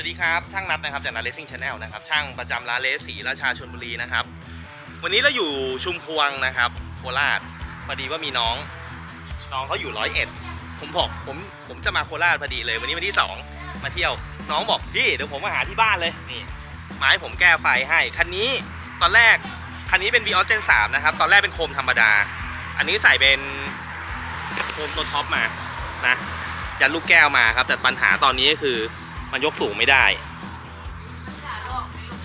สวัสดีครับ ช่างนัดนะครับจากนัดเลสซิ่งชาแนลนะครับ ช่างประจำร้านเลสสีราชาชนบุรีนะครับ วันนี้เราอยู่ชุมพวงนะครับโคราช พอดีว่ามีน้อง น้องเขาอยู่ร้อยเอ็ด ผมบอกผมผมจะมาโคราชพอดีเลย วันนี้วันที่สองมาเที่ยว น้องบอกพี่เดี๋ยวผมมาหาที่บ้านเลย นี่มาให้ผมแก้ไฟให้ คันนี้ตอนแรก คันนี้เป็น v ีออสเจนสามนะครับ ตอนแรกเป็นโคมธรรมดา อันนี้ใส่เป็นโคมตัวท็อปมา นะยันลูกแก้วมาครับ แต่ปัญหาตอนนี้ก็คือ มันยกสูงไม่ได้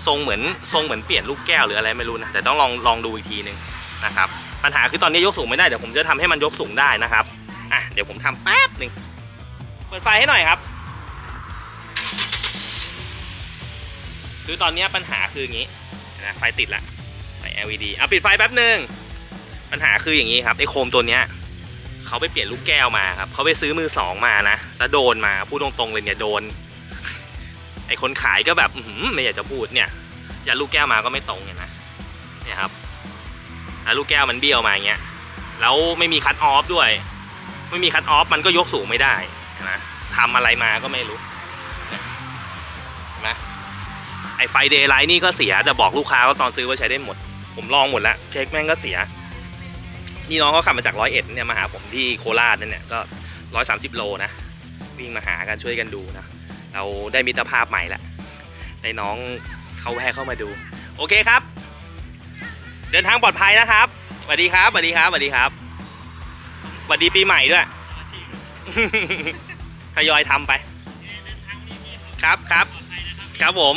ทรงเหมือนทรงเหมือนเปลี่ยนลูกแก้วหรืออะไรไม่รู้นะแต่ต้องลองลองดูอีกทีหนึ่งนะครับปัญหาคือตอนนี้ยกสูงไม่ได้เดี๋ยวผมจะทำให้มันยกสูงได้นะครับอะเดี๋ยวผมทำแป๊บหนึ่งเปิดไฟให้หน่อยครับ คือตอนนี้ปัญหาคืออย่างนี้นะไฟติดละใส่ LED เอาปิดไฟแป๊บหนึ่งปัญหาคืออย่างนี้ครับไอ้โคมตัวเนี้ยเขาไปเปลี่ยนลูกแก้วมาครับเขาไปซื้อมือสองมานะแล้วโดนมาพูดตรงๆเลยเนี่ยโดน ไอคนขายก็แบบไม่อยากจะพูดเนี่ยยันลูกแก้วมาก็ไม่ตรงเนี่ยนะเนี่ยครับแล้วลูกแก้วมันเบี้ยวมาอย่างเงี้ยแล้วไม่มีคัตออฟด้วย ไม่มีคัตออฟมันก็ยกสูงไม่ได้นะทำอะไรมาก็ไม่รู้เนี่ยเห็นไหมไอไฟเดย์ไลท์นี่ก็เสียแต่บอกลูกค้าว่าตอนซื้อว่าใช้ได้หมด ผมลองหมดแล้วเช็คแม่งก็เสีย นี่น้องเขาขับมาจากร้อยเอ็ดเนี่ยมาหาผมที่โคราชนั่นเนี่ยก็ร้อยสามสิบโลนะวิ่งมาหากันช่วยกันดูนะ เราได้มิตรภาพใหม่ละในน้องเขาแวะเข้ามาดู โอเคครับ เดินทางปลอดภัยนะครับสวัสดีครับสวัสดีครับสวัสดีครับสวัสดีปีใหม่ด้วยทยอยทำไปครับครับครับผม